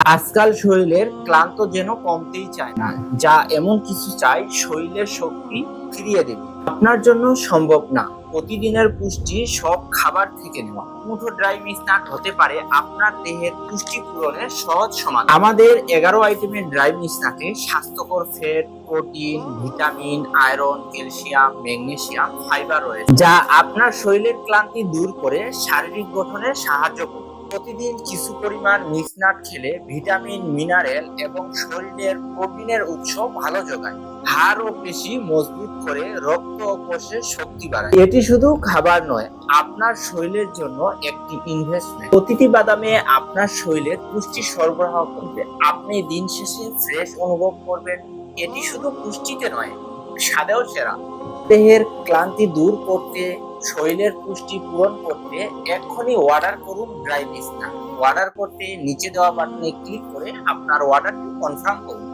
আজকাল শরীরের ক্লান্ত যেন কমতেই চায় না, যা এমন কিছু চাই শরীরের শক্তি ফিরিয়ে দেবে। আপনার জন্য সম্ভব না, প্রতিদিনের পুষ্টি সব খাবার থেকে নেওয়া। মুঠো ড্রাই মিসনাট হতে পারে, আপনার দেহের পুষ্টি পূরণের সহজ সমাধান। আমাদের এগারো আইটেমের ড্রাই মিসনাটে স্বাস্থ্যকর fat protein vitamin iron calcium magnesium fibre রয়েছে, যা আপনার শরীরের ক্লান্তি দূর করে শারীরিক গঠনে সাহায্য করে প্রতিদিন কিছু পরিমাণ মিক্সনাট খেলে ভিটামিন, মিনারেল এবং শরীরের প্রোটিনের উৎস ভালো যোগায়। হাড় ও পেশি মজবুত করে রক্ত ও কোষের শক্তি বাড়ায়। এটি শুধু খাবার নয়, আপনার শরীরের জন্য একটি ইনভেস্টমেন্ট প্রতিটি বাদামে আপনার শরীরে পুষ্টি সরবরাহ করবে। আপনি দিন শেষে ফ্রেশ অনুভব করবেন। এটি শুধু পুষ্টিতে নয়, স্বাদেও সেরা। দেহের ক্লান্তি দূর করতে শরীরের পুষ্টি পূরণ করতে এক্ষুনি অর্ডার করুন ড্রাই মিসনা অর্ডার করতে নিচে দেওয়া বাটনে ক্লিক করে আপনার অর্ডারটি কনফার্ম করুন।